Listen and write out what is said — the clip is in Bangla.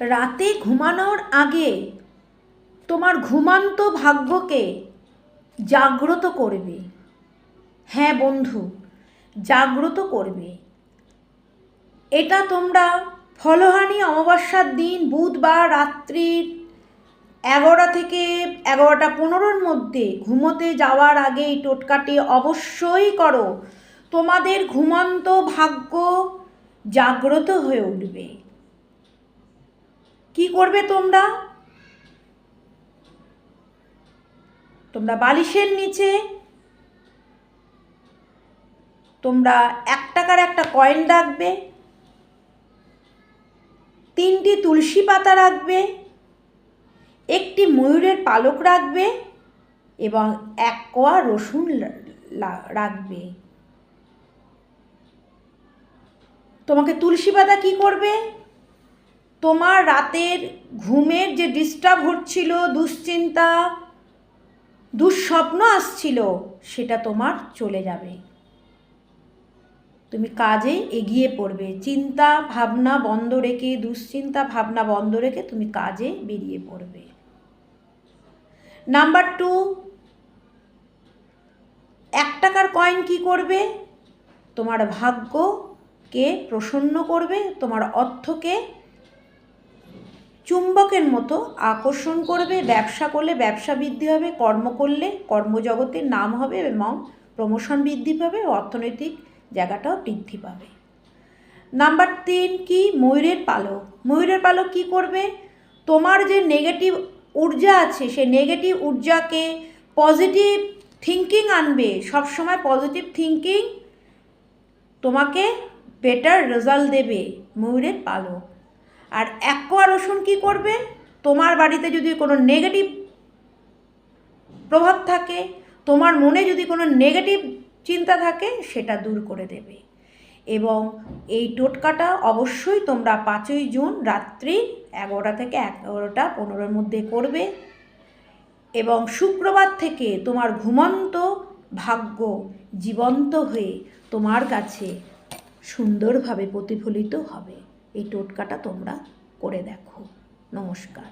রাতে ঘুমানোর আগে তোমার ঘুমান্ত ভাগ্যকে জাগ্রত করবে। হ্যাঁ বন্ধু, জাগ্রত করবে। এটা তোমরা ফলহানি অমাবস্যার দিন, বুধবার রাত্রির এগারোটা থেকে এগারোটা পনেরোর মধ্যে ঘুমোতে যাওয়ার আগে এই টোটকাটি অবশ্যই করো। তোমাদের ঘুমন্ত ভাগ্য জাগ্রত হয়ে উঠবে। কি করবে তোমরা? তোমরা বালিশের নিচে, তোমরা এক টাকার একটা কয়েন রাখবে, তিনটি তুলসী পাতা রাখবে, একটি ময়ূরের পালক রাখবে এবং এক কোয়া রসুন রাখবে। তোমাকে তুলসী পাতা কী করবে? তোমার রাতের ঘুমের যে ডিস্টার্ব হচ্ছিল, দুশ্চিন্তা, দুঃস্বপ্ন আসছিল, সেটা তোমার চলে যাবে। তুমি কাজে এগিয়ে পড়বে। চিন্তা ভাবনা বন্ধ রেখে, দুশ্চিন্তা ভাবনা বন্ধ রেখে তুমি কাজে বেরিয়ে পড়বে। নাম্বার টু এক টাকার কয়েন কি করবে? তোমার ভাগ্যকে প্রসন্ন করবে, তোমার অর্থকে চুম্বকের মতো আকর্ষণ করবে, ব্যবসা করলে ব্যবসা বৃদ্ধি হবে, কর্ম করলে কর্মজগতের নাম হবে এবং প্রমোশন বৃদ্ধি পাবে, অর্থনৈতিক জায়গাটাও বৃদ্ধি পাবে। নাম্বার তিন কি? ময়ূরের পালক। ময়ূরের পালক কি করবে? তোমার যে নেগেটিভ ঊর্জা আছে সেই নেগেটিভ ঊর্জাকে পজিটিভ থিঙ্কিং আনবে। সবসময় পজিটিভ থিঙ্কিং তোমাকে বেটার রেজাল্ট দেবে ময়ূরের পালক। আর অ্যাকোয়া রসুন কী করবে? তোমার বাড়িতে যদি কোনো নেগেটিভ প্রভাব থাকে, তোমার মনে যদি কোনো নেগেটিভ চিন্তা থাকে, সেটা দূর করে দেবে। এবং এই টোটকাটা অবশ্যই তোমরা পাঁচই জুন রাত্রি এগারোটা থেকে এগারোটা পনেরোর মধ্যে করবে। এবং শুক্রবার থেকে তোমার ঘুমন্ত ভাগ্য জীবন্ত হয়ে তোমার কাছে সুন্দরভাবে প্রতিফলিত হবে। এই টোটকাটা তোমরা করে দেখো। নমস্কার।